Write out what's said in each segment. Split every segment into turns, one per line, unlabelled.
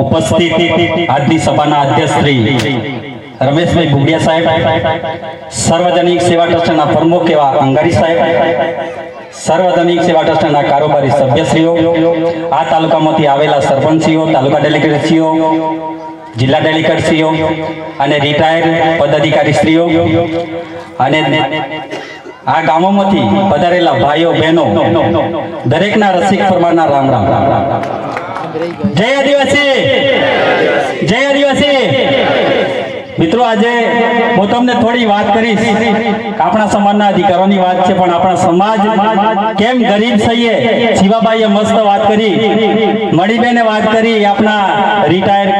ઉપસ્થિત આજની સભાના અધ્યક્ષ શ્રી રમેશભાઈ ભુગડિયા સાહેબ, સાર્વજનિક સેવા ટ્રસ્ટના પ્રમુખ એવા અંગારી સાહેબ, સાર્વજનિક સેવા ટ્રસ્ટના કારોબારી સભ્યશ્રીઓ, આ તાલુકામાંથી આવેલા સરપંચીઓ તાલુકા ડેલિગેટશ્રીઓ જિલ્લા ડેલિગેટશ્રીઓ અને રિટાયર્ડ પદાધિકારીશ્રીઓ અને આ ગામોમાંથી પધારેલા ભાઈઓ, બહેનો, દરેકના રસિક પ્રમાણના રામ રામ. જય આદિવાસી! જય આદિવાસી! મિત્રો, આજે હું તમને થોડી વાત કરીશ. આપણા સમાજના અધિકારોની વાત છે, પણ આપણા સમાજ કેમ ગરીબ થઈએ શિવાબાઈએ મસ્ત વાત કરી. મણિબેને વાત કરી આપણા રિટાયર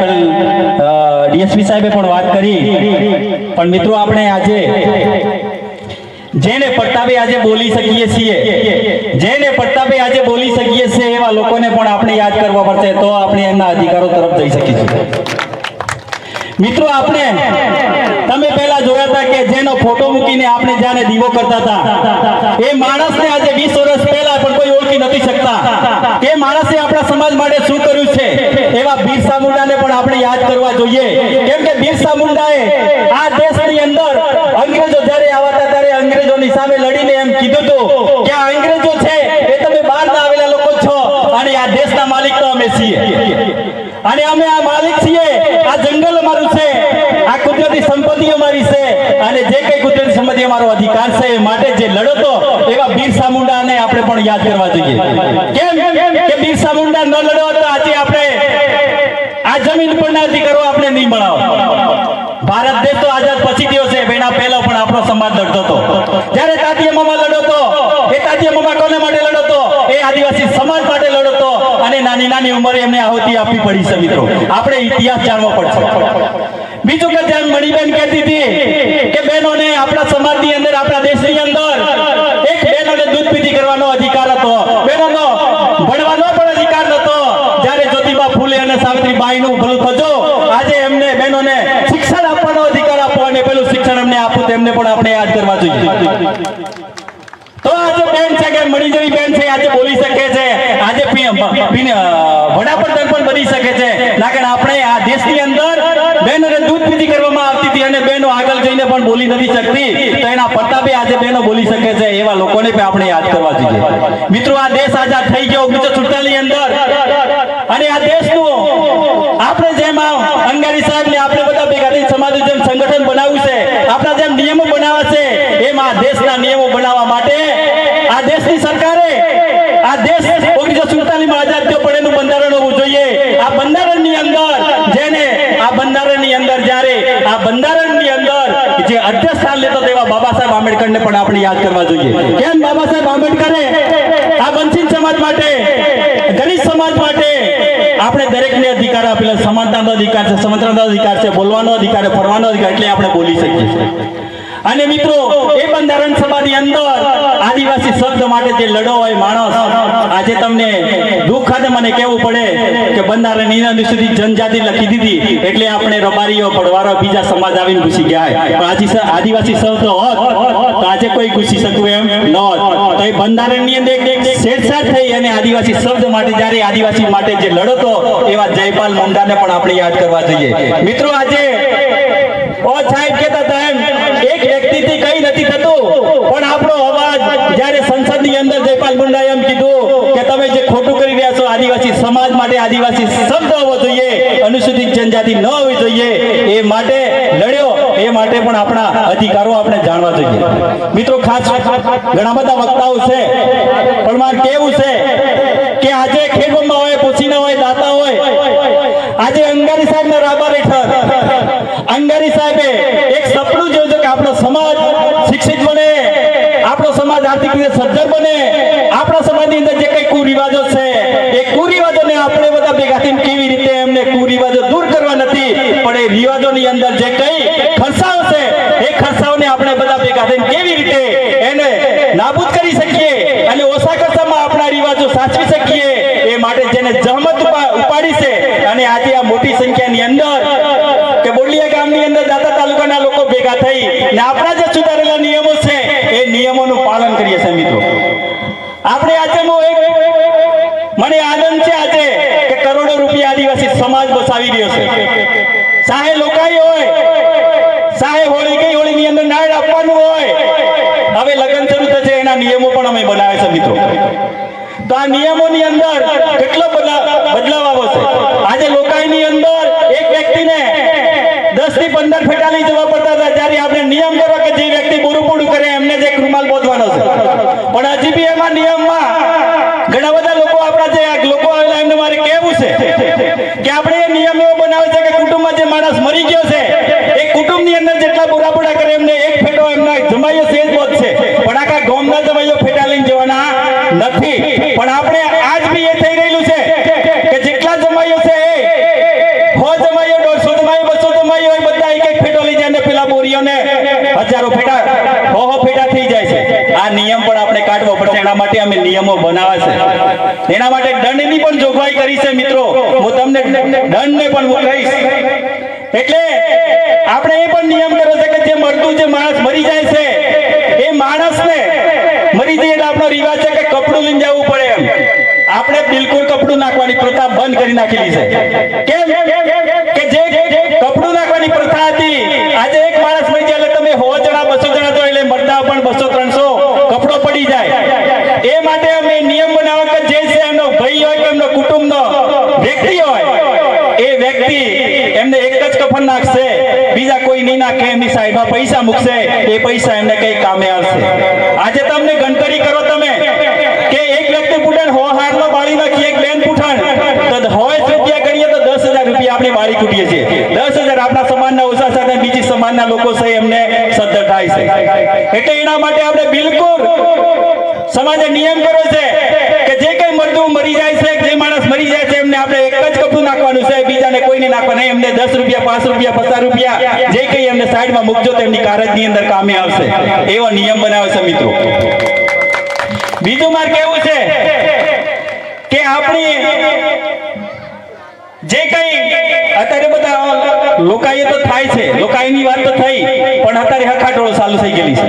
ડીએસપી સાહેબે પણ વાત કરી. પણ મિત્રો, આપણે આજે જેને પ્રતાપે આજે બોલી શકીએ છીએ, જેને પ્રતાપે આજે બોલી શકીએ છીએ એવા લોકોને પણ આપણે યાદ કરવા પડશે, તો આપણે એમના અધિકારો તરફ જઈ શકીશું. મિત્રો, આપણે તમે પહેલા જોયા હતા કે જેનો ફોટો મૂકીને આપણે જાણે દીવો કરતા હતા. એ માણસને આજે 20 વર્ષ પહેલા પણ કોઈ ઓળખી નથી શકતા. એ માણસે આપણા સમાજ માટે શું કર્યું છે? એવા બિરસા મુંડાને પણ આપણે યાદ કરવા જોઈએ. કેમ કે બિરસા મુંડાએ આ દેશની અંદર અંગ્રેજો જ્યારે આવતા અંગ્રેજોની સામે લડીને એમ કીધું હતું કે આ અંગ્રેજો છે એ તમે બહારના આવેલા લોકો છો અને આ દેશના માલિક તો અમે છીએ. અને અમે આ માલિક છીએ, આ જંગલ અમારું છે, આ કુદરતી સંપત્તિ અમારી છે અને જે કઈ કુદરતી સંપત્તિ અમારો અધિકાર છે એ માટે જે લડતો એવા બિરસા મુંડાને આપણે પણ યાદ કરવા જોઈએ. કેમ? કે બિરસા મુંડા ન લડો તો આજે આપણે આ જમીન પરના અધિકારો આપણે નહીં મળાવો ભારત દેશ તો આઝાદ પછી થયો છે એના સમાજ લડતો હતો. જ્યારે તાતીય મામા લડતો હતો એ તાતીય મામા કોને માટે લડતો? હતો એ આદિવાસી સમાજ માટે લડતો. અને નાની નાની ઉંમરે એમને આહુતિ આપવી પડી છે મિત્રો. આપણે ઇતિહાસ જાણવો પડશે. બીજું કે જેમ મણિબેન કહેતી હતી કે બહેનોને આપણા સમાજની અંદર આપણા દેશની અંદર એક બહેનોને દૂધ પીતી કરવાનો અધિકાર હતો બહેનોનો ભણવાનો પણ અધિકાર નહોતો જ્યારે જ્યોતિબા ફૂલે અને સાવિત્રીબાઈનું ભલું થજો આજે એમને બહેનોને શિક્ષણ આપવાનો અધિકાર આપવો અને પેલું શિક્ષણ એમને આપવું તેમને પણ આપણે યાદ કરવા જોઈએ. તો આજે બેન છે કે મળી જેવી બેન છે, આજે બોલી શકે છે. આજે વડાપ્રધાન પણ બની શકે છે. લાગણ આપણે આ દેશની અંદર બહેનોને દૂધ પીધી કરવામાં આવતી હતી અને બહેનો આગળ જઈને પણ બોલી નથી શકતી. તો એના પ્રતાપે આજે બહેનો બોલી શકે છે, એવા લોકોને પણ આપણે યાદ કરવા જોઈએ. મિત્રો, આ દેશ આઝાદ થઈ ગયો. ઓગણીસો સુડતાલીસ અંદર અને આ દેશનું આપણે જેમ આ અંગારી સાહેબ ને આપણે બધા ભેગા થઈ સમાજ જેમ સંગઠન બનાવ્યું છે આપણા જેમ નિયમો બનાવ્યા છે એમ આ દેશના નિયમો બનાવવા માટે આ દેશની સરકારે આ દેશ ઓગણીસો સુડતાલીસમાં આઝાદ થયો પણ એનું બંધારણ હોવું જોઈએ આ બંધારણની અંદર જેને આ બંધારણની અંદર જ્યારે આ બંધારણની અંદર જે અધ્યક્ષ સ્થાન લેતો તેવા બાબા સાહેબ આંબેડકરને પણ આપણે યાદ કરવા જોઈએ. કેમ બાબા સાહેબ આંબેડકરે આ વંચિત સમાજ માટે દલિત સમાજ માટે આપણે દરેકને અધિકાર આપેલા સમાનતાનો અધિકાર છે સમત્રનો અધિકાર છે, બોલવાનો અધિકાર છે, ફરવાનો અધિકાર એટલે આપણે બોલી શકીએ છીએ. અને મિત્રો, એ બંધારણ સભાની અંદર આદિવાસી શબ્દ માટે જે લડો હોય માણસ, આજે તમને દુઃખ ખાતે મને કહેવું પડે કે બંધારણની સુધી જનજાતિ લખી દીધી એટલે આપણે રબારીઓ પડવારો બીજા સમાજ આવીને ઘૂસી ગયા પણ આજે આદિવાસી શબ્દ હોત, તો આજે કોઈ ઘૂસી શકવું એમ ન હોત તો એ બંધારણની અંદર એક- છેડછાડ થઈ અને આદિવાસી શબ્દ માટે જ્યારે આદિવાસી માટે જે લડતો એવા જયપાલ મુંડાને પણ આપણે યાદ કરવા જોઈએ. મિત્રો, આજે ઓ સાહેબ એક વ્યક્તિથી કઈ નથી થતું. પણ આપણો અવાજ જ્યારે સંસદની અંદર જયપાલ મુંડાએ એમ કીધું કે તમે જે ખોટું કરી રહ્યા છો આદિવાસી સમાજ માટે આદિવાસી શબ્દ હોવો જોઈએ, અનુસૂચિત જનજાતિ ન હોવી જોઈએ, એ માટે લડ્યો, એ માટે પણ આપણા અધિકારો આપણે જાણવા જોઈએ. મિત્રો, ખાસ ઘણા બધા વક્તાઓ છે, પણ મારે કેવું છે કે આજે ખેડૂતમાં હોય પૂછીના હોય દાતા હોય આજે અંગારી સાહેબના રાબા હેઠળ અંગારી સાહેબે એક સપનું જોયું છે કે આપણો સમાજ શિક્ષિત બને આપણો સમાજ આર્થિક રીતે સદ્ધર બને. આપણા સમાજની અંદર જે કઈ કુરિવાજો છે, એ કુરિવાજોને આપણે બધા ભેગા થઈને કેવી રીતે એમને કુરિવાજો દૂર કરવા નથી, પણ એ રિવાજોની અંદર જે કઈ ખર્ચાઓ છે, એ ખર્ચાઓને આપણે બધા ભેગા થઈને કેવી રીતે એને નાબૂદ કરી શકીએ અને ઓછા ખર્ચામાં આપણા રિવાજો સાચવી શકીએ એ માટે જેને જહમત ઉપા- ઉપાડી છે અને આજે આ મોટી સંખ્યાની અંદર કે બોલિયા ગામની અંદર દાતા તાલુકાના લોકો ભેગા થઈ ને આપણા જે સુધારેલા નિયમો છે એ નિયમોનું પાલન કરીએ છીએ મિત્રો આપણે આજે હું એક મને આનંદ છે આજે કે પછી સમાજ બસાવી રહ્યો દસથી પંદર ફેટાલી જવા પડતા હતા. જયારે આપણે નિયમ કરો કે જે વ્યક્તિ બોરું પોડું કરે, એમને જે રૂમાલ બોધવાનો છે. પણ હજી બી એમાં નિયમમાં ઘણા બધા લોકો આપણા જે લોકો આવેલા, એમને મારે કહેવું છે કે આપણે એ નિયમ એવો બનાવે છે કે કુટુંબમાં જે માણસ મરી ગયો છે એ કુટુંબની અંદર જેટલા બોરાપોડા કરે એમને એક ફેટો એમના જમાઈઓ સેજ બોધ છે પણ આખા ગામના જમાઈઓ ફેટા લઈને જવાના નથી પણ આપણે આજ બી એ થઈ રહેલું છે કે જેટલા જમાઈઓ છે એ હો જમાઈઓ દોઢસો જમાઈઓ બસો જમાઈઓ હોય બધા એક એક ફેટો લઈ જાય અને પેલા બોરીઓને હજારો ફેટા હો હો ફેટા થઈ જાય છે આ નિયમ પણ આપણે કાઢવો પડશે એના માટે અમે નિયમો બનાવ્યા છે. એના માટે દંડની પણ જોગવાઈ કરી છે મિત્રો. હું તમને દંડને પણ હું કહીશ એટલે આપણે એ પણ નિયમ કર્યો છે કે જે મળતું જે માણસ મરી જાય છે, એ માણસને મરી જાય એટલે આપણો રિવાજ છે કે કપડું લઈને જવું પડે એમ. આપણે બિલકુલ કપડું નાખવાની પ્રથા બંધ કરી નાખેલી છે. કેમ કે જે કપડું નાખવાની પ્રથા હતી આજે એક માણસ મરી જાય એટલે તમે સો જણા બસો જણા તો એટલે મરતા પણ બસો ત્રણસો કપડો પડી જાય એ માટે અમે નિયમ બનાવ્યો કે જે છે એમનો ભાઈ હોય કે એમનો કુટુંબનો વ્યક્તિ હોય એ વ્યક્તિ એમને એક જ કફન નાખશે, બીજા કોઈ નહીં નાખે, એમની સાહેબા પૈસા મૂકશે, એ પૈસા એમને કઈ કામે આવશે. આજે તમને ગણતરી કરો તમે કે એક વ્યક્તિ પૂટણ હો હારમાં બાળી નાખી, એક બેન પૂઠાણ તો હોય રૂપિયા ગણીએ તો દસ હજાર રૂપિયા આપણે બાળી કૂટીએ છીએ. દસ હજાર આપણા સમાજના ઓછા સાથે બીજી સમાજના લોકો છે એમને સદ્ધર થાય છે. એટલે એના માટે આપણે બિલકુલ સમાજે નિયમ કર્યો છે કે જે કઈ મરતું મરી જાય છે જે માણસ મરી જાય છે એમને આપણે એક જ કપડું નાખવાનું છે બીજાને કોઈને નાખવાનું. એમને દસ રૂપિયા, પાંચ રૂપિયા, પચાસ રૂપિયા, જે કઈ એમને સાઈડમાં મૂકજો તો એમની કારજની અંદર કામે આવશે. એવો નિયમ બનાવે છે મિત્રો. બીજું માર કેવું છે કે આપણી જે કઈ અત્યારે બધા લોકાઈ તો થાય છે લોકાઈની વાત તો થઈ, પણ અત્યારે હખાટોળો ચાલુ થઈ ગયેલી છે.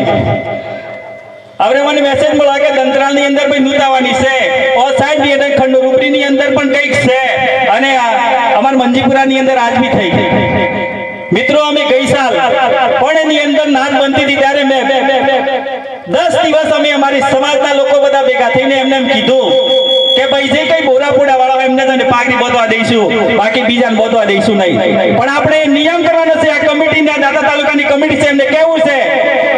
હવે મને મેસેજ મળ્યો કે દંતરાલની અંદર ભાઈ નૂતાવાની છે? ઓ સાઈડની અંદર ખંડુરૂપરીની અંદર પણ કંઈક છે. અને અમાર મંજીપુરાની અંદર આજ બી થઈ મિત્રો, અમે ગઈ સાલ. પણ એની અંદર નાદ બનતી હતી ત્યારે મેં દસ દિવસ અમે અમારી સમાજના લોકો બધા ભેગા થઈને એમને એમ કીધું કે ભાઈ, જે કઈ બોરાપુડા વાળા એમને તને પાઘડી બોધવા દઈશું. બાકી બીજાને બોધવા દઈશું નહીં. પણ આપણે નિયમ કરવાનો છે, આ કમિટીના દાદા તાલુકાની કમિટી છે, એમને કેવું છે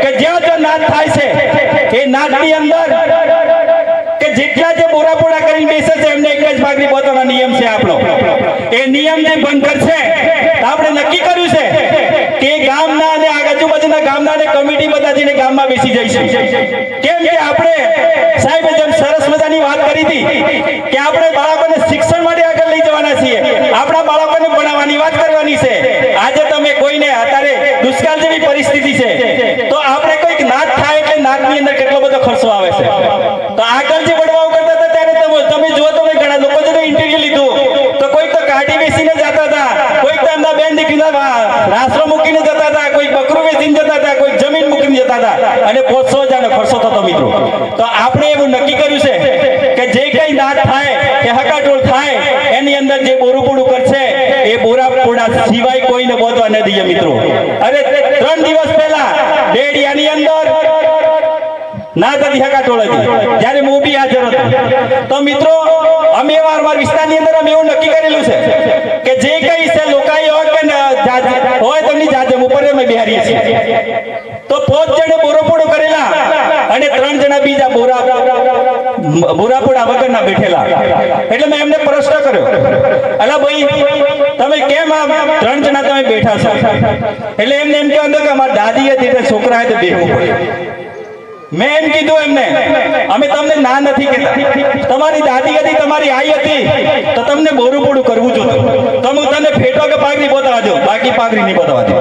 કે જ્યાં જ્યાં નાદ થાય છે, એ નાચની અંદર કે જેટલા જે બોરાપુડા કરીને બેસે છે, એમને એક જ ભાગની બોધવાનો નિયમ છે આપણો. એ નિયમ ને ભંગ છે આપણે નક્કી કર્યું છે કે ગામના અને આજુબાજુના ગામના અને કમિટી બધા જઈને ગામમાં બેસી જઈશું. કેમ કે આપણે સાહેબ જેમ સરસ મજાની વાત કરી હતી કે આપણે બાળકોને શિક્ષણ માટે આગળ લઈ જવાના છીએ. આપણા બાળકોને ભણાવવાની વાત કરવાની છે. આજે તમે કોઈને અત્યારે દુષ્કાળ જેવી પરિસ્થિતિ છે તો આપણે કોઈક નાચ થાય એટલે નાચની અંદર કેટલો બધો ખર્ચો આવે છે તો આગળ જે વડવાઓ કરતા હતા ત્યારે તમે તમે જુઓ તમે ઘણા લોકો જે ઇન્ટરવ્યુ લીધું તો કોઈક તો કાઢી બેસીને જતા હતા કોઈક તો એમના બેન દીકરીના વા- રાસરો મૂકીને જતા હતા કોઈ બકરું વેચીને જતા હતા કોઈ જમીન મૂકીને જતા હતા અને પોતસો હજારનો ખર્ચો થતો મિત્રો તો આપણે એવું નક્કી કર્યું છે કે જે કઈ નાચ થાય કે હકાટોળ થાય એની અંદર જે બોરું પોડું કરશે એ બોરા પોડા સિવાય કોઈને બોધવા ન દઈએ મિત્રો. અરે ત્રણ દિવસ પહેલા ડેડિયાની અંદર ના થતી હકાટોળ હતી જ્યારે હું બી હાજર હતો. તો મિત્રો, અમે એવા અમારા વિસ્તારની અંદર અમે એવું નક્કી કરેલું છે કે જે કઈ છે લોકાઈ હોય કે હોય તેમની જાતે ઉપર અમે બિહારીએ છીએ. તો પોત જણે બોરોપોડો કરેલા અને ત્રણ જણા બીજા બોરા બોરાપોડા વગરના બેઠેલા. એટલે મેં એમને પ્રશ્ન કર્યો. અલા ભાઈ તમે કેમ આમ ત્રણ જણા તમે બેઠા છો? એટલે એમને એમ કહેવાનું કે અમારા દાદી હતી એટલે છોકરા તો બેહવું પડે. મેં એમ કીધું એમને, અમે તમને ના નથી કહેતા. તમારી દાદી હતી, તમારી આઈ હતી, તો તમને બોરું બોરું કરવું જોતું. તમે તમને ફેટો કે પાઘડી બતાવા દો બાકી પાઘડી નહીં બતાવા દો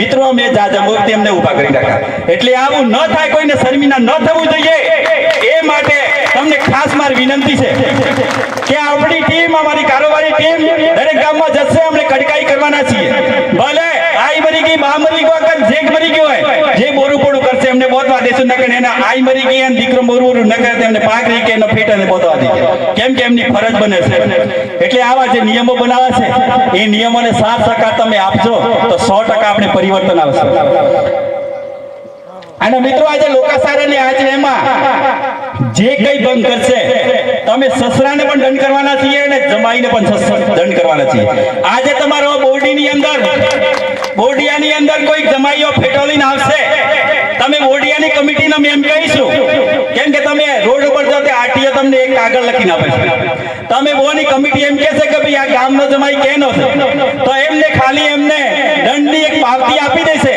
મિત્રો, અમે જાજા મૂર્તિ એમને ઊભા કરી રાખ્યા એટલે આવું ન થાય, કોઈને શર્મિના ન થવું જોઈએ. તમને ખાસ મારી વિનંતી છે કે આપણી ટીમ, અમારી કારોબારી ટીમ દરેક ગામમાં જશે, અમને કડકાઈ કરવાના છીએ. ભલે આઈ મરી ગઈ, બા મરી ગયો કે જેક મરી ગયો હોય, જે બોરું પોડું કરશે, એમને બોધવા દેશું, નકર એના આઈ મરી ગઈ અને દીકરો મોરવું ન કરે તેમને રહી કે એનો ફેટ અને પોતવા દે કેમ કે એમની ફરજ બને છે. એટલે આવા જે નિયમો બનાવ્યા છે, એ નિયમોને સાત ટકા તમે આપજો, તો સો ટકા આપણે પરિવર્તન આવશે. અને મિત્રો, આજે લોકાસારાની એમાં જે કઈ દંડ કરશે, તમે સસરાને પણ દંડ કરવાના છીએ અને જમાઈને પણ દંડ કરવાના છીએ. આજે તમારો બોડીની અંદર બોડિયાની અંદર કોઈ જમાઈઓ ફેટોલીને આવશે. તમે બોડિયાની કમિટીના મેં એમ કહીશું. કેમ કે તમે રોડ ઉપર જાઓ તે આરટીઓ તમને એક કાગળ લખીને આપે છે. તમે બોની કમિટી એમ કહેશે કે ભાઈ આ ગામનો જમાઈ કેનો છે? તો એમને ખાલી એમને દંડની એક પાવતી આપી દેશે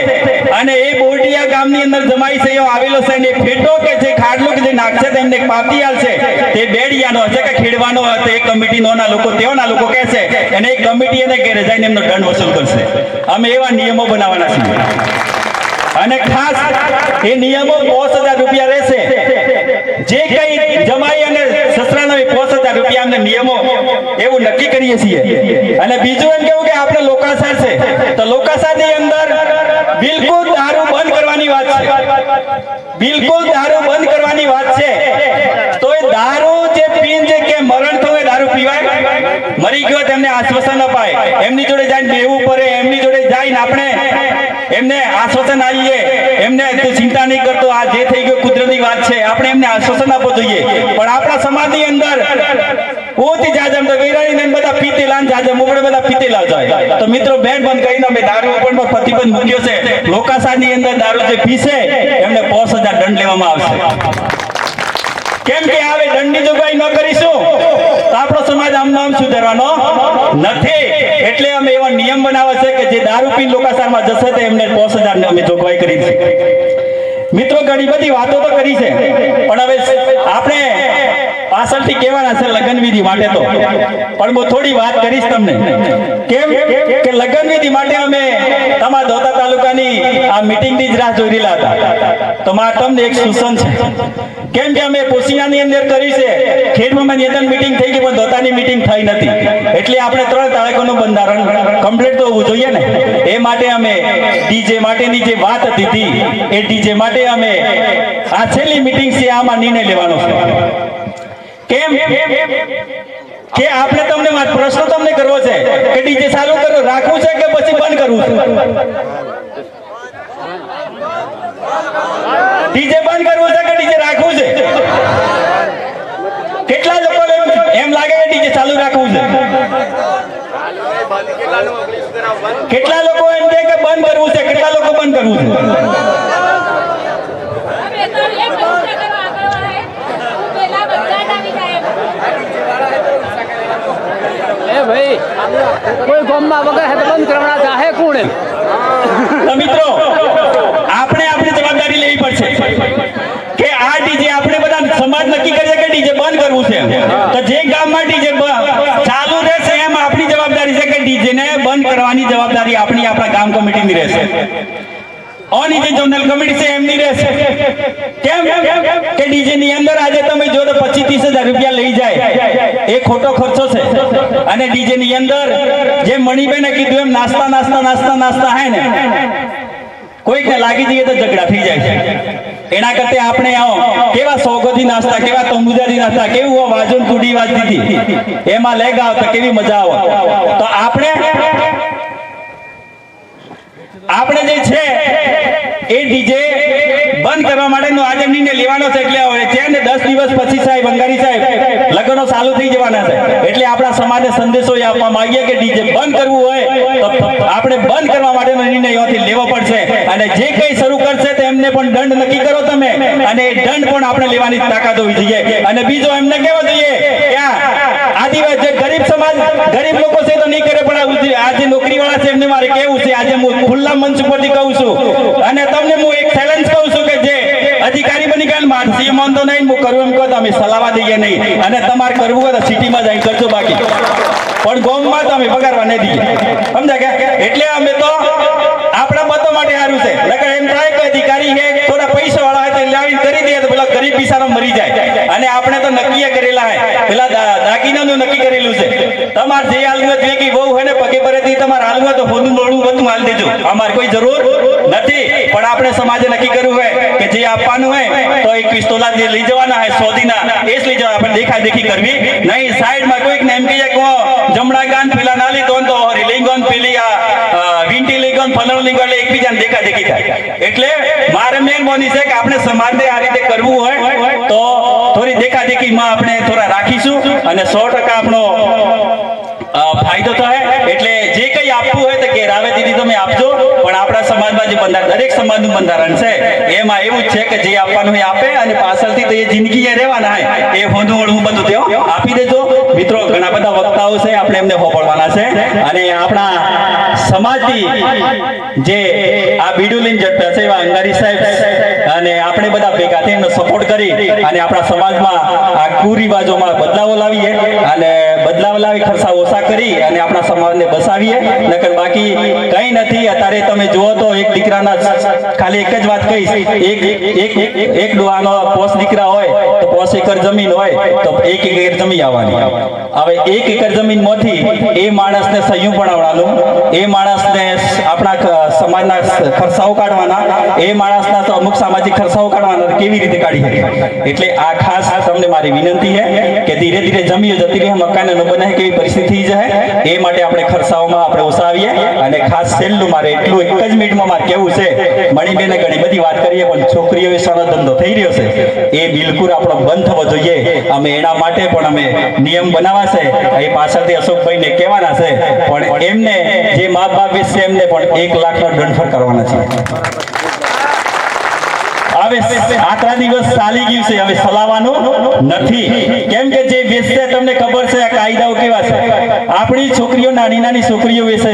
અને એ બોરડિયા ગામની અંદર જમાઈ છે, એવો આવેલો છે. ને ફેટો કે જે ખાડલો કે જે નાખશે તેમને પાવતી આલશે તે બેડિયાનો હશે કે ખેડવાનો હશે એ કમિટીનો ના લોકો, તેઓના લોકો કહેશે અને એ કમિટી એને ઘેરે જઈને એમનો દંડ વસૂલ કરશે. અમે એવા નિયમો બનાવવાના છીએ. અને ખાસ એ નિયમો પાંચ હજાર રૂપિયા રહેશે. જે કઈ જમાઈ અને સસરાનો એ પાંચ હજાર રૂપિયા નિયમો એવું નક્કી કરીએ છીએ. અને બીજું એમ કેવું કે આપણે લોકાસાર છે. તો લોકાસારની અંદર બિલકુલ દારૂ બંધ કરવાની વાત છે બિલકુલ દારૂ બંધ કરવાની વાત છે. તો એ દારૂ જે પીન છે કે મરણ થયું દારૂ પીવાય? મરી ગયો તેમને આશ્વાસન અપાય. એમની જોડે જઈને બેવું પડે, એમની જોડે જઈને આપણે એમને આશ્વાસન આવીએ એમને ચિંતા નહીં કરતો, આ જે થઈ ગયો કુદરતી વાત છે. આપણે એમને આશ્વાસન આપવું જોઈએ. પણ આપણા તો વેરાણી ને બધા પીતેલા ને જાજમ ઉપડે બધા પીતેલા જાય તો મિત્રો, બેન બંધ કરીને અમે દારૂ ઉપર પ્રતિબંધ મૂક્યો છે. લોકાસાની અંદર દારૂ જે પીશે, એમને પાંચ હજાર દંડ લેવામાં આવશે. કેમ કે આવે દંડની જોગવાઈ ન કરીશું. તો આપણો સમાજ આમ નામ સુધારવાનો નથી. એટલે અમે એવા નિયમ બનાવ્યા છે કે જે દારૂ પી લોકાસારમાં જશે તો એમને પાંચ હજાર અમે જોગવાઈ કરી મિત્રો, ઘણી બધી વાતો તો કરી છે. પણ હવે આપણે પાછળથી કેવાના છે લગ્ન વિધિ માટે તો. પણ હું થોડી વાત કરીશ તમને. કેમ કે લગ્ન વિધિ માટે અમે તમારા દોતા તાલુકાની આ મીટિંગની જ રાહ જોઈ રહેલા હતા. તો મારા તમને એક સૂચન છે. કેમ કે અમે પોશિયાની અંદર કરી છે. ખેડમાં નિયંત્રણ મીટિંગ થઈ ગઈ પણ દોતાની મીટિંગ થઈ નથી. એટલે આપણે ત્રણ તાળકોનું બંધારણ કમ્પ્લીટ તો હોવું જોઈએ ને? એ માટે અમે ડીજે માટેની જે વાત હતી, એ ડીજે માટે અમે આ છેલ્લી મીટિંગ છે આમાં નિર્ણય લેવાનો છે. કેમ? કે આપણે તમને પ્રશ્ન તમને કરવો છે કે ડીજે ચાલુ કરો, રાખવું છે કે પછી બંધ કરવું છે? ડીજે બંધ કરવું છે કે ડીજે રાખવું છે? કેટલા લોકો એમ લાગે કે ડીજે ચાલુ રાખવું છે? કેટલા લોકો એમ કે બંધ કરવું છે? કેટલા લોકો બંધ કરવું છે
અમે તો એ પૈસા કરવા આગળ વાળા પેલા બધા જ આવી જાય
એ ભાઈ, કોઈ ગોમમાં વગર હે બંધ કરવાના ચાહે કોણ
મિત્રો, આપણે આપણી જવાબદારી લેવી પડશે કે આ ડીજે આપણે બધા સમાજ નક્કી કરીએ કે ડીજે બંધ કરવું છે તો જે ગામમાં ડીજે ચાલુ રહેશે એમ આપણી જવાબદારી છે કે ડીજે ને બંધ કરવાની જવાબદારી આપણી આપણા ગામ કમિટીની રહેશે. ઓની જે ઝોનલ કમિટી છે, એમની રહેશે. કેમ? કે ડીજે ની અંદર આજે તમે જો તો પચીસ ત્રીસ હજાર રૂપિયા લઈ જાય. એ ખોટો ખર્ચો છે. અને ડીજે ની અંદર જે મણીબેને કીધું એમ, નાસ્તા નાસ્તા નાસ્તા નાસ્તા હે ને. કોઈકને લાગી જઈએ તો ઝઘડા થઈ જાય એના કરતા આપણે આવો. કેવા સોગોથી નાસ્તા, કેવા તંબુજાથી નાસ્તા, કેવું વાજન તૂડી વાજતી હતી એમાં લઈ ગાવ તો કેવી મજા આવે. તો આપણે આપણે જે છે કરવા માટેનો આજે નિર્ણય લેવાનો છે એટલે હવે છે ને દસ દિવસ પછી સાહેબ, અંગારી સાહેબ, લગ્નો ચાલુ થઈ જવાના છે. એટલે આપણા સમાજને સંદેશો એ આપવા માંગીએ કે ડીજે બંધ કરવું હોય તો આપણે બંધ કરવા માટેનો નિર્ણય અહીંથી લેવો પડશે. અને જે કંઈ શરૂ કરશે તો એમને પણ દંડ નક્કી કરો તમે. અને એ દંડ પણ આપણે લેવાની તાકાત હોવી જોઈએ. અને બીજો એમને કહેવો જોઈએ કે આદિવાસી, જે ગરીબ સમાજ, ગરીબ લોકો છે તો નહીં કરે, પણ આ ઉદ્યોગ- આ જે નોકરી વાળા છે એમને મારે કેવું છે. આજે હું ખુલ્લા મંચ ઉપરથી કહું છું. અને તમને હું એક ચેલેન્જ કહું છું. અધિકારી બની ગયા મારે સીએમ નહીં હું એમ કહો તો અમે સલાવા દઈએ નહીં. અને તમારે કરવું હોય તો સિટીમાં જઈને કરજો બાકી. પણ ગોમમાં તો અમે પગારવા નહીં દઈએ. સમજા કે? એટલે અમે તો આપણા મતો માટે સારું છે. નકર એમ થાય કે અધિકારી હે થોડા પૈસા વાળા હોય તો લાવીને કરી દે તો પેલા ગરીબ બિચારો મરી જાય. અને આપણે તો નક્કી કરેલા હે. પેલા દાગીનાનું નક્કી કરેલું છે. તમારે જે હાલમાં જે કઈ બહુ હોય ને પગે પરેથી તમારે હાલમાં તો હોનું મોડું બધું હાલ દેજો. અમારે કોઈ જરૂર નથી. પણ આપણે સમાજે નક્કી કરવું હોય. કે આપવાનું હોય તો એક પિસ્તોલા લઈ જવાના હે, સોદીના. એ જ લઈ જવા દેખા દેખી કરવી. નહીં, સાઈડમાં કોઈક ને એમ કહીએ કે જમણા ગાન પેલા ના લીધો તો હરી લઈ ગયો ને પેલી આ વિંટી વીંટી ફલણ ગયો એટલે દેખા દેખી થાય. એટલે મારે મેન બોની છે કે આપણે સમાજને આ રીતે કરવું હોય, તો થોડી દેખા દેખીમાં આપણે થોડા રાખીશું, અને સો ટકા આપણો ફાયદો થાય એટલે જે કંઈ આપવું હોય તો કે રાવે દીદી તમે આપજો. પણ આપણા સમાજમાં જે બંધારણ દરેક સમાજનું બંધારણ છે, એમાં એવું છે કે જે આપવાનું હોય આપે અને પાછળથી તો એ જિંદગી એ રહેવાના હોય એ હોંધું વળવું બધું તેઓ આપી દેજો. મિત્રો, ઘણા બધા વક્તાઓ છે, આપણે એમને હોપડવાના છે. અને આપણા સમાજથી જે આ બીડું જટ્ટા છે એવા અંગારી સાહેબ અને આપણે બધા ભેગા થઈને સપોર્ટ કરી અને આપણા સમાજમાં આ કુરિવાજોમાં બદલાવો લાવીએ અને બદલાવ લાવી ખર્ચા ઓછા કરી અને આપણા સમાજને બસાવીએ. નકર બાકી કંઈ નથી. અત્યારે તમે જુઓ તો એક દીકરાના ખાલી એક જ વાત કહીશ. એક એક એક ડોહાનો પોસ દીકરા હોય તો પોસ એકર જમીન હોય તો એક એકર જમીન આવવાની. હવે એક એકર જમીનમાંથી એ માણસને સહયું ભણાવવાનું એ માણસને આપણા સમાજના ખર્ચાઓ કાઢવાના, એ માણસના તો અમુક સામાજિક ખર્ચાઓ કાઢવાના કેવી રીતે કાઢી શકે? એટલે આ ખાસ તમને મારી વિનંતી છે કે ધીરે ધીરે જમીએ, જતી રહે, મકાન ન બને, કેવી પરિસ્થિતિ જાય એ માટે આપણે ખર્ચાઓમાં આપણે ઓછાવીએ અને ખાસ છેલ્લું, મારે એટલું એક જ મિનિટમાં મારે કેવું છે, મણીબેને ઘણી બધી વાત કરીએ, પણ છોકરીઓ વિશેનો ધંધો થઈ રહ્યો છે. એ બિલકુલ આપણો બંધ થવો જોઈએ. અમે એના માટે પણ અમે નિયમ બનાવવા છે એ પાછળથી અશોકભાઈને કહેવાના છે. પણ એમને જે મા બાપ છે એમને પણ એક લાખનો દંડ કરવાના આટલા દિવસ ચાલી ગયું છે, હવે ચલાવવાનું નથી. કેમ કે જે વેચશે, તમને ખબર છે, આ કાયદાઓ કેવા છે? આપણી છોકરીઓ નાની નાની છોકરીઓ છે.